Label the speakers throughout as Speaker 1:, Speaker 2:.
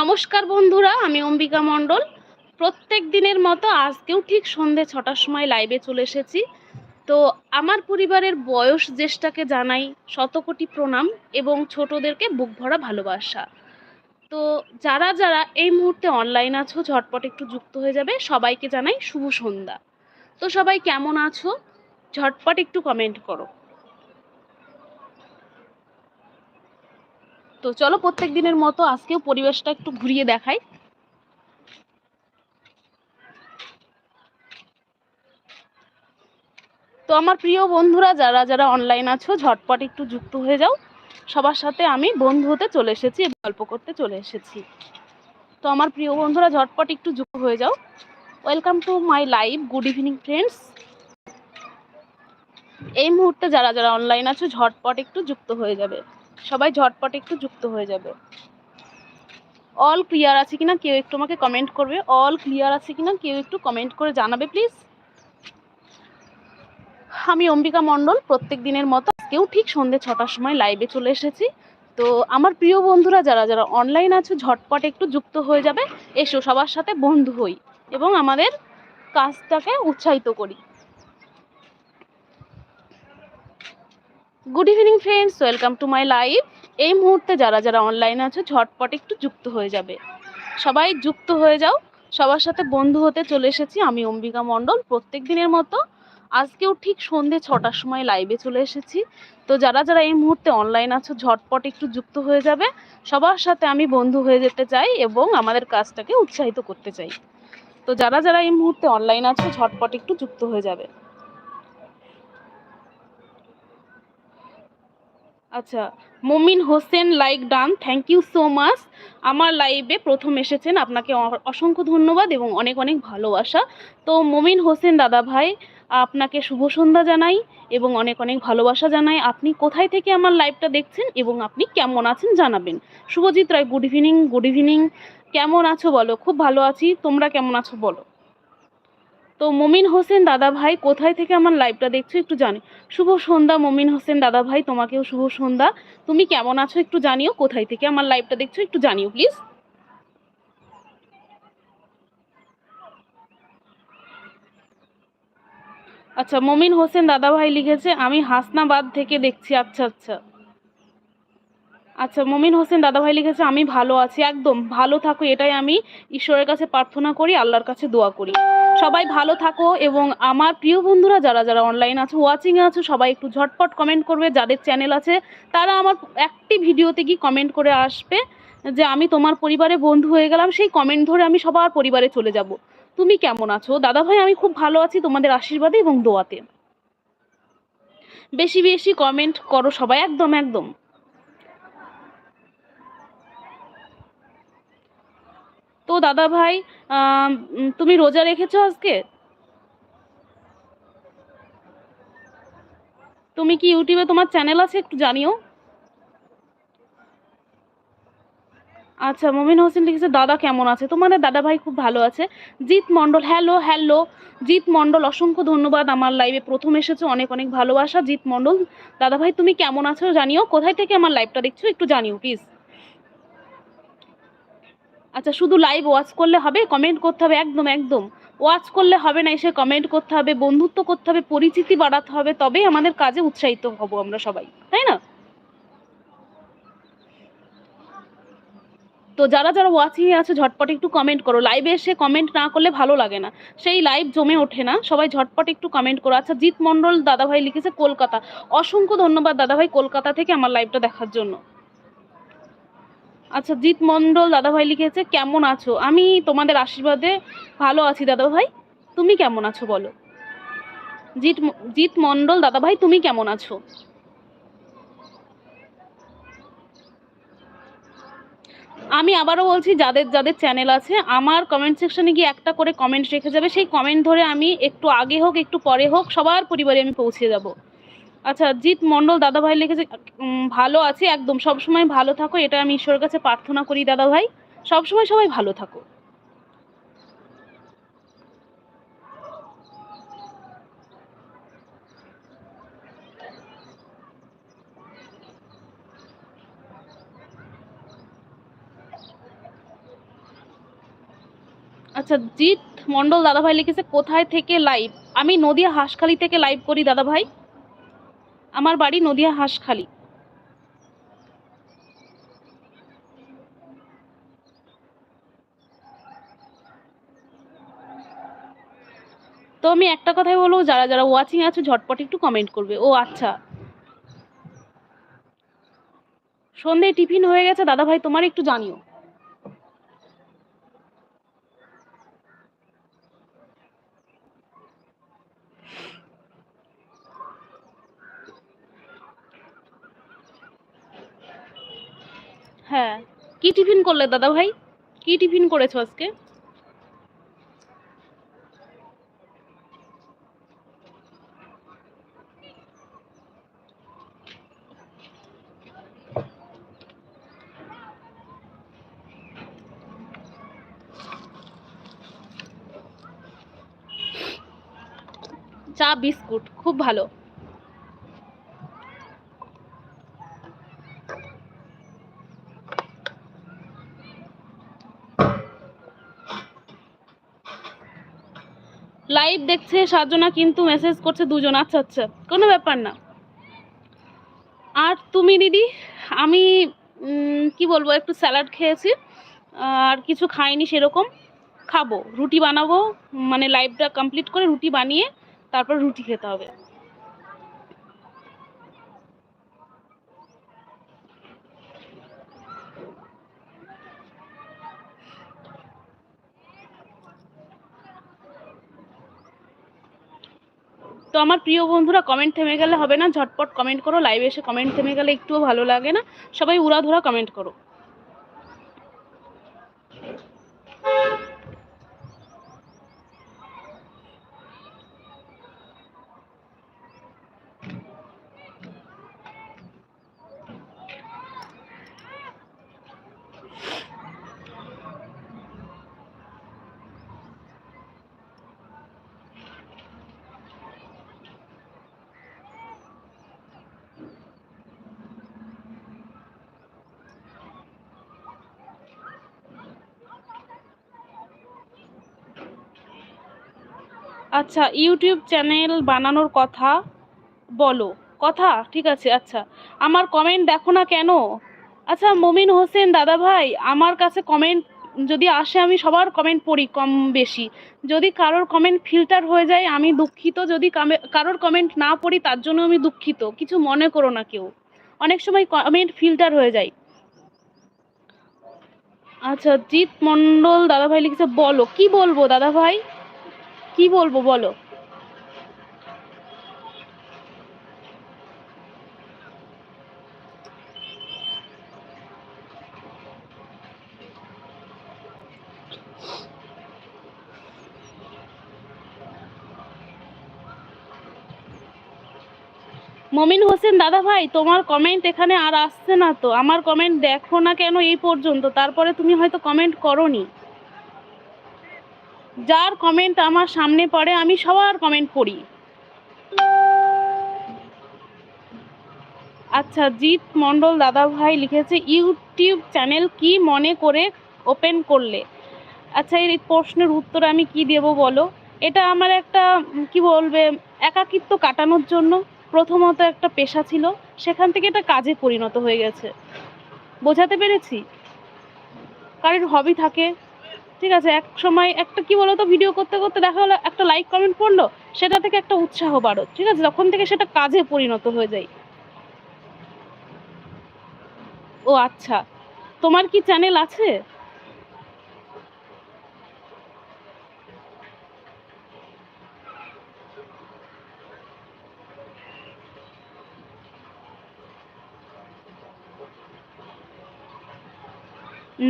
Speaker 1: নমস্কার বন্ধুরা, আমি অম্বিকা মণ্ডল। প্রত্যেক দিনের মতো আজকেও ঠিক সন্ধে ছটার সময় লাইভে চলে এসেছি। তো আমার পরিবারের বয়স জ্যেষ্ঠাকে জানাই শতকোটি প্রণাম এবং ছোটদেরকে বুক ভরা ভালোবাসা। তো যারা যারা এই মুহূর্তে অনলাইন আছো, ঝটপট একটু যুক্ত হয়ে যাবে, সবাইকে জানাই শুভ সন্ধ্যা। তো সবাই কেমন আছো? ঝটপট একটু কমেন্ট করো। তো চলো প্রত্যেক দিনের মতো আজকেও পরিবেশটা একটু ঘুরিয়ে দেখাই। তো আমার প্রিয় বন্ধুরা, যারা যারা অনলাইন আছো, ঝটপট একটু যুক্ত হয়ে যাও। সবার সাথে আমি বন্ধু হতে চলে এসেছি গল্প করতে চলে এসেছি। তো আমার প্রিয় বন্ধুরা, ঝটপট একটু যুক্ত হয়ে যাও। Welcome to my live good evening friends এই মুহূর্তে যারা যারা অনলাইন আছো, ঝটপট একটু যুক্ত হয়ে যাবে। সবাই ঝটপট একটু যুক্ত হয়ে যাবে। অল ক্লিয়ার আছে কিনা কেউ একটু আমাকে কমেন্ট করবে। অল ক্লিয়ার আছে কিনা কেউ একটু কমেন্ট করে জানাবে প্লিজ আমি অম্বিকা মণ্ডল, প্রত্যেক দিনের মতো কেউ ঠিক সন্ধ্যে ছটার সময় লাইভে চলে এসেছি। তো আমার প্রিয় বন্ধুরা, যারা যারা অনলাইন আছে, ঝটপট একটু যুক্ত হয়ে যাবে। এসো, সবার সাথে বন্ধু হই এবং আমাদের কাজটাকে উৎসাহিত করি। Good evening friends welcome to my live এই মুহূর্তে যারা যারা অনলাইন আছে, ঝটপট একটু যুক্ত হয়ে যাবে। সবাই যুক্ত হয়ে যাও। সবার সাথে বন্ধু হতে চলে এসেছি আমি অম্বিকা মণ্ডল। প্রত্যেক দিনের মতো আজকেও ঠিক সন্ধে ছটার সময় লাইভে চলে এসেছি। তো যারা যারা এই মুহূর্তে অনলাইন আছো, ঝটপট একটু যুক্ত হয়ে যাবে। সবার সাথে আমি বন্ধু হয়ে যেতে চাই এবং আমাদের কাজটাকে উৎসাহিত করতে চাই। তো যারা যারা এই মুহূর্তে অনলাইন আছো, ঝটপট একটু যুক্ত হয়ে যাবে। আচ্ছা Momin Hossain like done thank you so much আমার লাইভে প্রথম এসেছেন, আপনাকে অসংখ্য ধন্যবাদ এবং অনেক অনেক ভালোবাসা। তো মমিন হোসেন দাদা ভাই, আপনাকে শুভ সন্ধ্যা জানাই এবং অনেক অনেক ভালোবাসা জানাই। আপনি কোথায় থেকে আমার লাইভটা দেখছেন এবং আপনি কেমন আছেন জানাবেন। Subhajit Roy good evening good evening কেমন আছো বলো? খুব ভালো আছি, তোমরা কেমন আছো বলো? তো মমিন হোসেন দাদা ভাই কোথায় থেকে আমার লাইভটা দেখছ একটু জানি। শুভ সন্ধ্যা মমিন হোসেন দাদা ভাই, তোমাকেও শুভ সন্ধ্যা। তুমি কেমন আছো একটু জানিও, কোথায় থেকে আমার লাইভটা দেখছ একটু জানিও প্লিজ আচ্ছা মমিন হোসেন দাদা ভাই লিখেছে, আমি হাসনাবাদ থেকে দেখছি আচ্ছা আচ্ছা। আচ্ছা মমিন হোসেন দাদা ভাই লিখেছে, আমি ভালো আছি, একদম ভালো থাকো, এটাই আমি ঈশ্বরের কাছে প্রার্থনা করি, আল্লাহর কাছে দোয়া করি। সবাই ভালো থাকো এবং আমার প্রিয় বন্ধুরা যারা যারা অনলাইন আছে ওয়াচিংয়ে আছো, সবাই একটু ঝটপট কমেন্ট করবে, যাদের চ্যানেল আছে, তারা আমার একটি ভিডিওতে গিয়ে কমেন্ট করে আসবে যে, আমি তোমার পরিবারে বন্ধু হয়ে গেলাম, সেই কমেন্ট ধরে আমি সবার পরিবারে চলে যাব। তুমি কেমন আছো? দাদা ভাই আমি খুব ভালো আছি, তোমাদের আশীর্বাদে এবং দোয়াতে। বেশি বেশি কমেন্ট করো সবাই, একদম একদম। তো দাদা ভাই তুমি রোজা রেখেছো আজকে? তুমি কি ইউটিউবে তোমার চ্যানেল আছে একটু জানিও? আচ্ছা মমিন হোসেন লিখেছে, দাদা কেমন আছে? তোমাদের দাদা ভাই খুব ভালো আছে। Jeet Mondal, hello hello. Jeet Mondal, অসংখ্য ধন্যবাদ। আমার লাইভে প্রথম এসেছ, অনেক অনেক ভালোবাসা। জিৎ মণ্ডল দাদা ভাই তুমি কেমন আছো জানিও? কোথায় থেকে আমার লাইভটা দেখছ? একটু জানিও প্লিজ আচ্ছা শুধু লাইভ ওয়াচ করলে হবে? কমেন্ট করতে হবে, একদম একদম। ওয়াচ করলে হবে না, এসে কমেন্ট করতে হবে, বন্ধুত্ব করতে হবে, পরিচিতি বাড়াতে হবে, তবেই আমাদের কাজে উৎসাহিত হব আমরা সবাই। তাই না? তো যারা যারা ওয়াচিং এ আছে, ঝটপট একটু কমেন্ট করো। লাইভে এসে কমেন্ট না করলে ভালো লাগে না। সেই লাইভ জমে ওঠে না। সবাই ঝটপট একটু কমেন্ট করো। আচ্ছা জিৎ মণ্ডল দাদাভাই লিখেছে কলকাতা। অসংখ্য ধন্যবাদ দাদাভাই কলকাতা থেকে আমার লাইভটা দেখার জন্য। আচ্ছা জিৎ মণ্ডল দাদাভাই লিখেছে, কেমন আছো? আমি তোমাদের আশীর্বাদে ভালো আছি দাদাভাই। তুমি কেমন আছো বলো? জিৎ জিৎ মণ্ডল দাদাভাই, তুমি কেমন আছো? আমি আবারও বলছি, যাদের যাদের চ্যানেল আছে, আমার কমেন্ট সেকশনে গিয়ে একটা করে কমেন্ট রেখে যাবে। সেই কমেন্ট ধরে আমি একটু আগে হোক, একটু পরে হোক, সবার পরিবারে আমি পৌঁছে যাব। আচ্ছা জিৎ মণ্ডল, দাদাভাই লিখেছে ভালো আছি, একদম। সবসময় ভালো থাকো, এটা আমি ঈশ্বরের কাছে প্রার্থনা করি দাদা দাদাভাই। সবসময় সবাই ভালো থাকো। আচ্ছা জিৎ মন্ডল দাদাভাই লিখেছে, কোথায় থেকে লাইভ আমি নদিয়া হাঁসখালি থেকে লাইভ করি, দাদাভাই। আমার বাড়ি নদিয়া হাঁসখালি। তো আমি একটা কথাই বলব, যারা যারা ওয়াচিং আছে, ঝটপট একটু কমেন্ট করবে। ও আচ্ছা। সন্ধে টিফিন হয়ে গেছে দাদা ভাই তোমার একটু জানিও। হ্যাঁ। কি টিফিন করলে দাদা ভাই? কি টিফিন করেছ আজকে? চা বিস্কুট খুব ভালো। লাইভ দেখছে, সাতজনা কিন্তু মেসেজ করছে, দুজন। আচ্ছা আচ্ছা কোনো ব্যাপার না। আর তুমি দিদি, আমি কি বলব, একটু স্যালাড খেয়েছি, আর কিছু খাইনি সেরকম। খাব, রুটি বানাবো মানে লাইভটা কমপ্লিট করে রুটি বানিয়ে, তারপর রুটি খেতে হবে। তো আমার প্রিয় বন্ধুরা কমেন্ট থেমে গেলে হবে না, ঝটপট কমেন্ট করো লাইভে এসে কমেন্ট থেমে গেলে একটুও ভালো লাগে না। সবাই উড়াধুরা কমেন্ট করো। আচ্ছা ইউটিউব চ্যানেল বানানোর কথা বলো। কথা? ঠিক আছে আচ্ছা। আমার কমেন্ট দেখো না কেন? আচ্ছা মমিন হোসেন দাদা ভাই আমার কাছে কমেন্ট যদি আসে, আমি সবার কমেন্ট পড়ি কম বেশি। যদি কারোর কমেন্ট ফিল্টার হয়ে যায়, আমি দুঃখিত। যদি কারোর কমেন্ট না পড়ি, তার জন্য আমি দুঃখিত। কিছু মনে করো না কেউ। অনেক সময় কমেন্ট ফিল্টার হয়ে যায়। আচ্ছা জিৎ মন্ডল দাদা ভাই লিখেছে, বলো। কি বলব দাদা ভাই কি বলব বলো? মমিন হোসেন দাদা ভাই, তোমার কমেন্ট এখানে আর আসছে না তো। আমার কমেন্ট দেখো না কেন এই পর্যন্ত? তারপরে তুমি হয়তো কমেন্ট করনি। যার কমেন্ট আমার সামনে পড়ে, আমি সবার কমেন্ট পড়ি। আচ্ছা জিৎ মন্ডল দাদা ভাই লিখেছে, ইউটিউব চ্যানেল কি মনে করে ওপেন করলে? আচ্ছা এই প্রশ্নের উত্তর আমি কি দেব বলো? এটা আমার একটা কি বলবে, একাকিত্ব কাটানোর জন্য প্রথমত একটা পেশা ছিল, সেখান থেকে এটা কাজে পরিণত হয়ে গেছে। বোঝাতে পেরেছি? কারোর হবি থাকে ঠিক আছে, এক সময় একটা কি বলতো ভিডিও করতে করতে দেখা হলো একটা লাইক কমেন্ট পড়ল, সেটা থেকে একটা উৎসাহ বাড়ো ঠিক আছে? তখন থেকে সেটা কাজে পরিণত হয়ে যায়। ও আচ্ছা তোমার কি চ্যানেল আছে?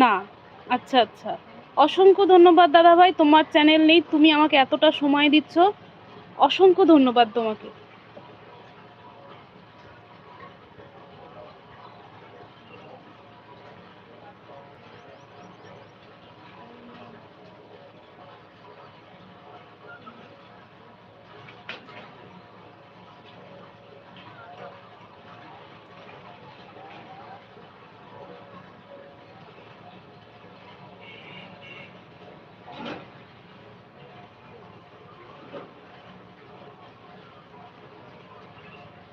Speaker 1: না আচ্ছা আচ্ছা। অসংখ্য ধন্যবাদ দাদা ভাই তোমার চ্যানেল নেই, তুমি আমাকে এতটা সময় দিচ্ছ। অসংখ্য ধন্যবাদ তোমাকে।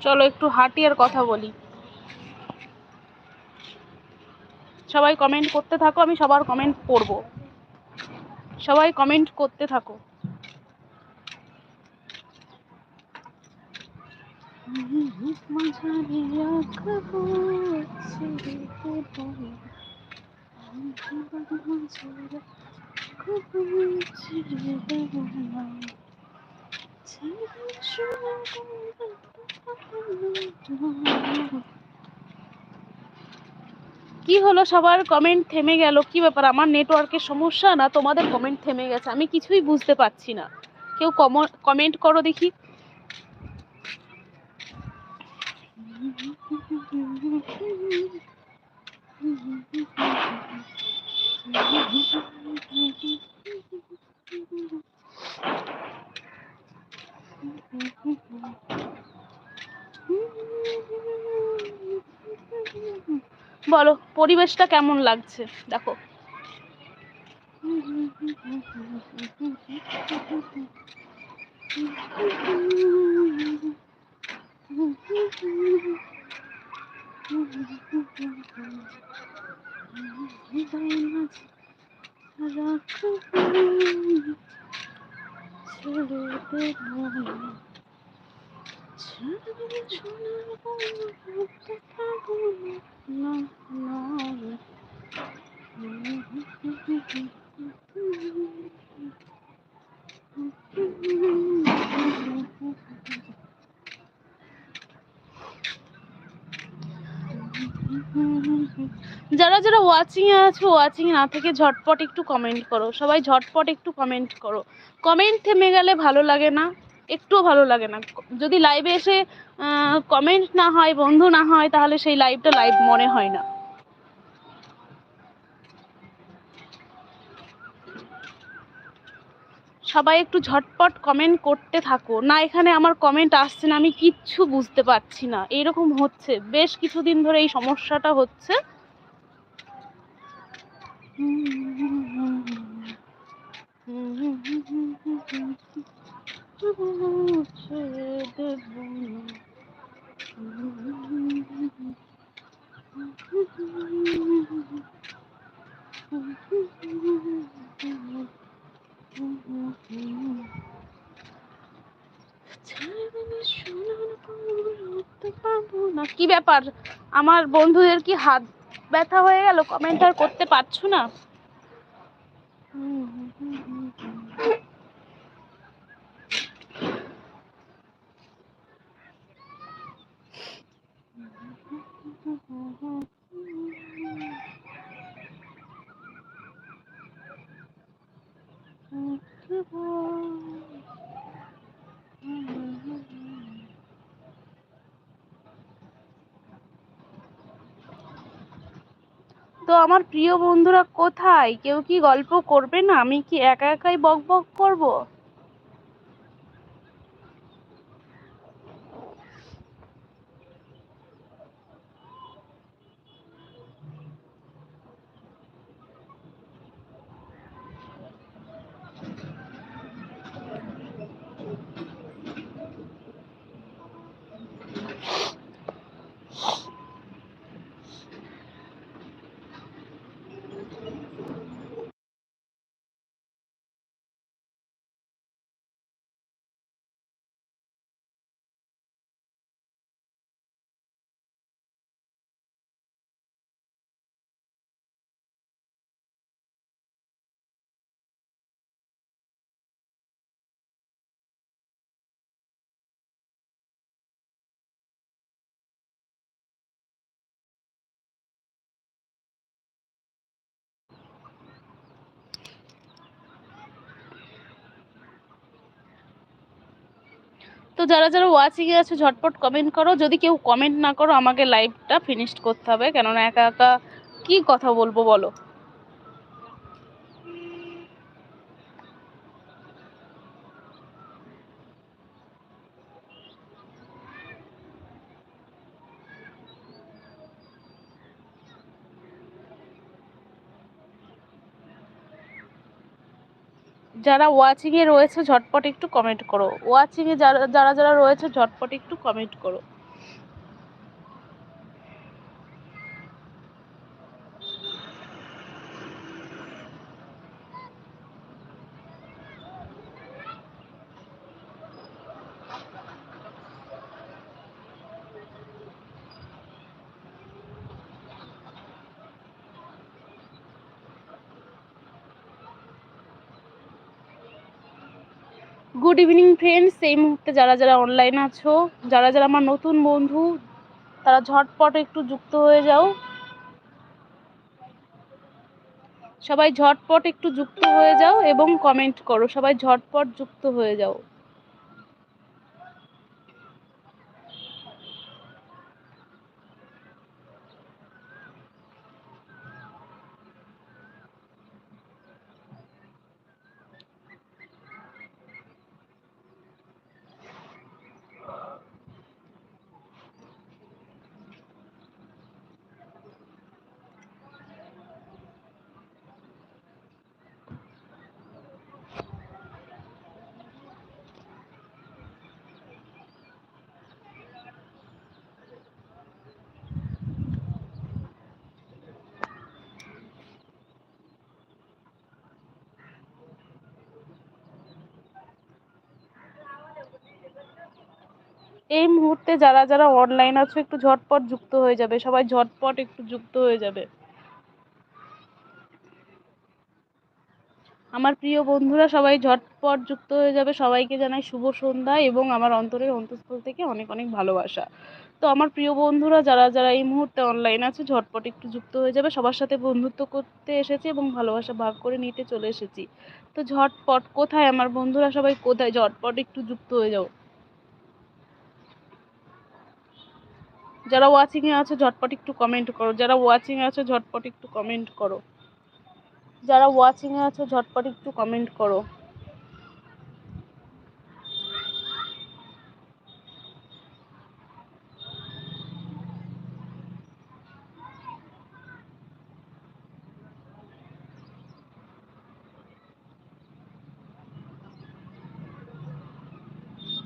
Speaker 1: চলো একটু হাঁটি আর কথা বলি। সবাই কমেন্ট করতে থাকো, আমি সবার কমেন্ট পড়ব সবাই কমেন্ট করতে থাকো। কি হলো সবার? কমেন্ট থেমে গেল। কি ব্যাপার? আমার নেটওয়ার্কের সমস্যা না? তোমাদের কমেন্ট থেমে গেছে। আমি কিছুই বুঝতে পারছি না। কেউ কমেন্ট করো দেখি। বলো পরিবেশটা কেমন লাগছে? দেখো। যারা যারা ওয়াচিং এ আছো ওয়াচিং না থেকে ঝটপট একটু কমেন্ট করো। সবাই ঝটপট একটু কমেন্ট করো। কমেন্ট থেমে গেলে ভালো লাগে না। একটুও ভালো লাগে না যদি লাইভে এসে কমেন্ট না হয় বন্ধু না হয় তাহলে সেই লাইভটা লাইভ মনে হয় না সবাই একটু ঝটপট কমেন্ট করতে থাকো না এখানে আমার কমেন্ট আসছে না আমি কিচ্ছু বুঝতে পারছি না এরকম হচ্ছে বেশ কিছুদিন ধরে এই সমস্যাটা হচ্ছে না কি ব্যাপার? আমার বন্ধুদের কি হাত ব্যথা হয়ে গেল? কমেন্ট আর করতে পারছ না? তো আমার প্রিয় বন্ধুরা কোথায়? কেউ কি গল্প করবে না? আমি কি একা একাই বক বক করব? তো যারা যারা ওয়াচিংয়ে আছে, ঝটপট কমেন্ট করো। যদি কেউ কমেন্ট না করো, আমাকে লাইভটা ফিনিশ করতে হবে। কেননা একা একা কি কথা বলব বলো? যারা ওয়াচিংয়ে রয়েছে, ঝটপট একটু কমেন্ট করো। ওয়াচিংয়ে যারা যারা যারা রয়েছে, ঝটপট একটু কমেন্ট করো। গুড ইভিনিং ফ্রেন্ডস এই মুহূর্তে যারা যারা অনলাইন আছো, যারা যারা আমার নতুন বন্ধু, তারা ঝটপট একটু যুক্ত হয়ে যাও। সবাই ঝটপট একটু যুক্ত হয়ে যাও এবং কমেন্ট করো। সবাই ঝটপট যুক্ত হয়ে যাও। এই মুহূর্তে যারা যারা অনলাইন আছো, একটু ঝটপট যুক্ত হয়ে যাবে। সবাই ঝটপট একটু যুক্ত হয়ে যাবে। আমার প্রিয় বন্ধুরা, সবাই ঝটপট যুক্ত হয়ে যাবে। সবাইকে জানাই শুভ সন্ধ্যা এবং আমার অন্তরের অন্তঃস্থল থেকে অনেক অনেক ভালোবাসা। তো আমার প্রিয় বন্ধুরা, যারা যারা এই মুহূর্তে অনলাইন আছে, ঝটপট একটু যুক্ত হয়ে যাবে। সবার সাথে বন্ধুত্ব করতে এসেছি এবং ভালোবাসা ভাগ করে নিতে চলে এসেছি। তো ঝটপট, কোথায় আমার বন্ধুরা? সবাই কোথায়? ঝটপট একটু যুক্ত হয়ে যাও। যারা ওয়াচিংয়ে আছো, ঝটপট একটু কমেন্ট করো। যারা ওয়াচিংয়ে আছো, ঝটপট একটু কমেন্ট করো। যারা ওয়াচিংয়ে আছো, ঝটপট একটু কমেন্ট করো।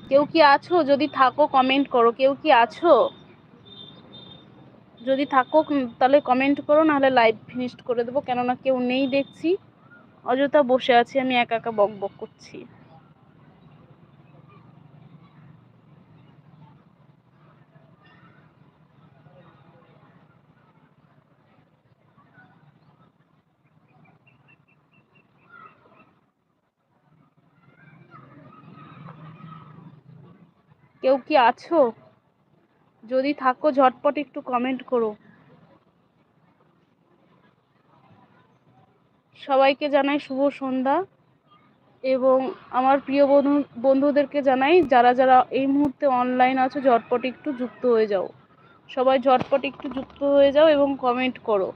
Speaker 1: কেউ কি আছো? যদি থাকো কমেন্ট করো। কেউ কি আছো? যদি থাকো তাহলে কমেন্ট করো, নাহলে লাইভ ফিনিশড করে দেবো। কেননা কেউ নেই দেখছি। অযথা বসে আছি, আমি একা একা বক বক করছি। কেউ কি আছো? যদি থাকো, ঝটপট একটু কমেন্ট করো। সবাইকে জানাই শুভ সন্ধ্যা এবং আমার প্রিয় বন্ধু, বন্ধুদেরকে জানাই, যারা যারা এই মুহূর্তে অনলাইন আছো, ঝটপট একটু যুক্ত হয়ে যাও। সবাই ঝটপট একটু যুক্ত হয়ে যাও এবং কমেন্ট করো।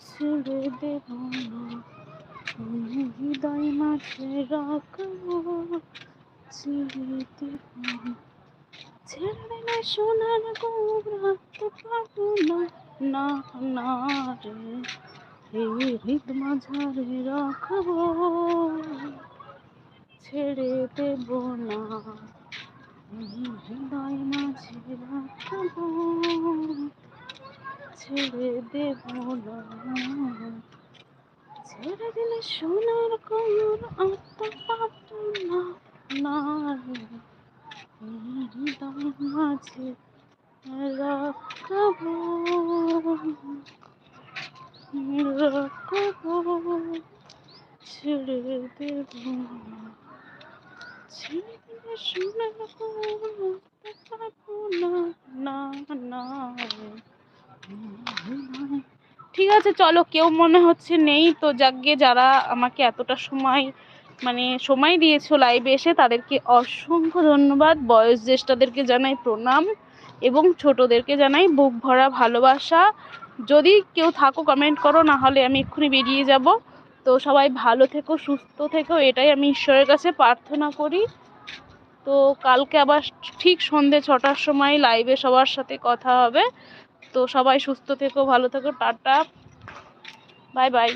Speaker 1: ছেড়ে দেব না তুমি হৃদয় মাঝে রাখব। ছেড়ে দেব না, ছেড়ে দিলে সোনার গৌর রাখতে না। না না রে এই হৃদ মাঝারে রাখব। ছেড়ে দেব না। হৃদয় মাঝে রাখব, ছেড়ে দেব না। ছেড়ে দিলে সোনার কমর আত্মা পাবো না না। রে হৃদয় মাঝে রাখব রাখব, ছেড়ে দেব না। ছেড়ে ঠিক আছে, চলো, কেউ মনে হচ্ছে নেই, তো যাকে যারা আমাকে এতটা সময় মানে সময় দিয়েছ লাইভে এসে, তাদেরকে অসংখ্য ধন্যবাদ। বয়স জ্যেষ্ঠাদেরকে জানাই প্রণাম এবং ছোটদেরকে জানাই বুক ভরা ভালোবাসা। যদি কেউ থাকো কমেন্ট করো, না হলে আমি এক্ষুনি বেরিয়ে যাব। তো সবাই ভালো থেকো, সুস্থ থেকো, এটাই আমি ঈশ্বরের কাছে প্রার্থনা করি। তো কালকে আবার ঠিক সন্ধে ছটার সময় লাইভে সবার সাথে কথা হবে। তো সবাই সুস্থ থেকো, ভালো থেকো, টাটা। Bye bye